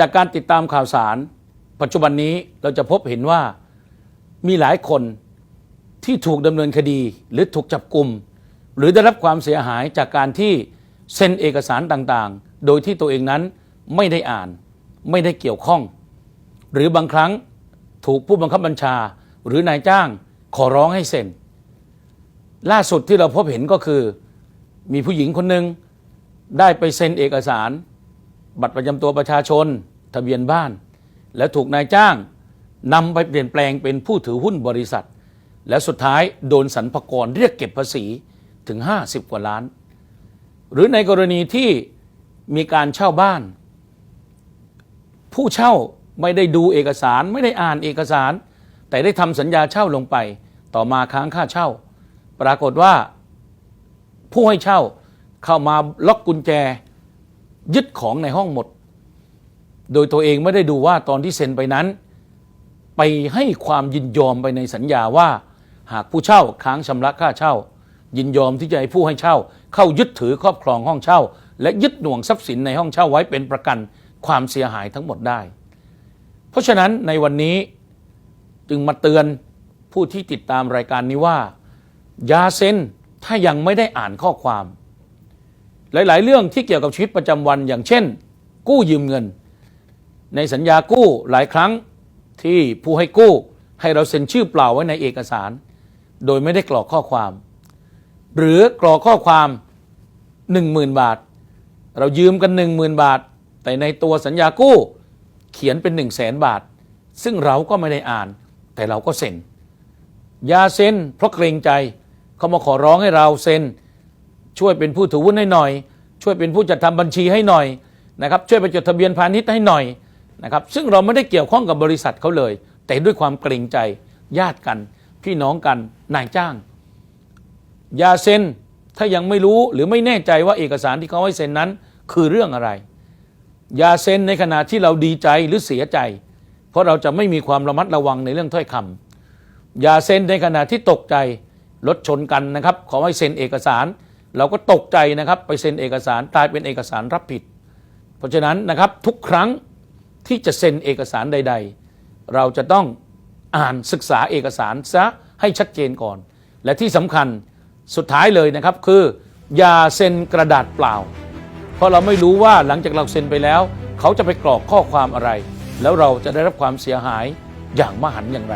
จากการติดตามข่าวสาร ปัจจุบันนี้เราจะพบเห็นว่ามีหลายคนที่ถูกดำเนินคดีหรือถูกจับกลุ่มหรือได้รับความเสียหายจากการที่เซ็นเอกสารต่างๆ โดยที่ตัวเองนั้นไม่ได้อ่าน ไม่ได้เกี่ยวข้อง หรือบางครั้งถูกผู้บังคับบัญชา หรือนายจ้างขอร้องให้เซ็น ล่าสุดที่เราพบเห็นก็คือ มีผู้หญิงคนหนึ่งได้ไปเซ็นเอกสาร บัตรประจำตัวประชาชน ทะเบียนบ้าน แล้วถูกนายจ้างนำไปเปลี่ยนแปลงเป็นผู้ถือหุ้นบริษัท และสุดท้ายโดนสรรพากรเรียกเก็บภาษีถึง 50 กว่าล้าน หรือในกรณีที่มีการเช่าบ้าน ผู้เช่าไม่ได้ดูเอกสารไม่ได้อ่านเอกสาร แต่ได้ทำสัญญาเช่าลงไป ต่อมาค้างค่าเช่า ปรากฏว่าผู้ให้เช่าเข้ามาล็อกกุญแจ ยึดของในห้องหมด โดยตัวเองไม่ได้ดูว่าตอนที่เซ็นไปนั้น ไปให้ความยินยอมไปในสัญญาว่า หากผู้เช่าค้างชำระค่าเช่า ยินยอมที่จะให้ผู้ให้เช่า เข้ายึดถือครอบครองห้องเช่า และยึดหน่วงทรัพย์สินในห้องเช่าไว้เป็นประกันความเสียหายทั้งหมดได้ เพราะฉะนั้นในวันนี้จึงมาเตือนผู้ที่ติดตามรายการนี้ว่าอยาเซ็นถ้ายังไม่ได้อ่านข้อความ หลาย ๆ เรื่องที่เกี่ยวกับชีวิตประจำวัน อย่างเช่น กู้ยืมเงิน ในสัญญากู้หลายครั้งที่ผู้ให้กู้ให้เราเซ็นชื่อเปล่าไว้ในเอกสาร โดยไม่ได้กรอกข้อความ หรือกรอกข้อความ 10,000 บาท เรายืมกัน 10,000 บาท แต่ในตัวสัญญากู้เขียนเป็น 1 0 0 0 0แสนบาท ซึ่งเราก็ไม่ได้อ่าน แต่เราก็เซ็นยาเซ็นเพราะเกรงใจเขามาขอร้องให้เราเซ็น ช่วยเป็นผู้ถือหุ้นให้หน่อย ช่วยเป็นผู้จัดทำบัญชีให้หน่อยนะครับช่วยไปจดทะเบียนพาณิชย์ให้หน่อยนะครับซึ่งเราไม่ได้เกี่ยวข้องกับบริษัทเขาเลย แต่ด้วยความเกรงใจญาติกัน พี่น้องกันนายจ้างอย่าเซ็นถ้ายังไม่รู้หรือไม่แน่ใจว่าเอกสารที่เขาให้เซ็นนั้น คือเรื่องอะไรอย่าเซ็นในขณะที่เราดีใจหรือเสียใจ เพราะเราจะไม่มีความระมัดระวังในเรื่องถ้อยคำอย่าเซ็นในขณะที่ตกใจรถชนกันนะครับขอให้เซ็นเอกสาร เราก็ตกใจนะครับไปเซ็นเอกสารกลายเป็นเอกสารรับผิด เพราะฉะนั้นนะครับทุกครั้งที่จะเซ็นเอกสารใด ๆ เราจะต้องอ่านศึกษาเอกสารซะให้ชัดเจนก่อน และที่สำคัญสุดท้ายเลยนะครับคืออย่าเซ็นกระดาษเปล่า เพราะเราไม่รู้ว่าหลังจากเราเซ็นไปแล้ว เขาจะไปกรอกข้อความอะไร แล้วเราจะได้รับความเสียหายอย่างมหันต์อย่างไร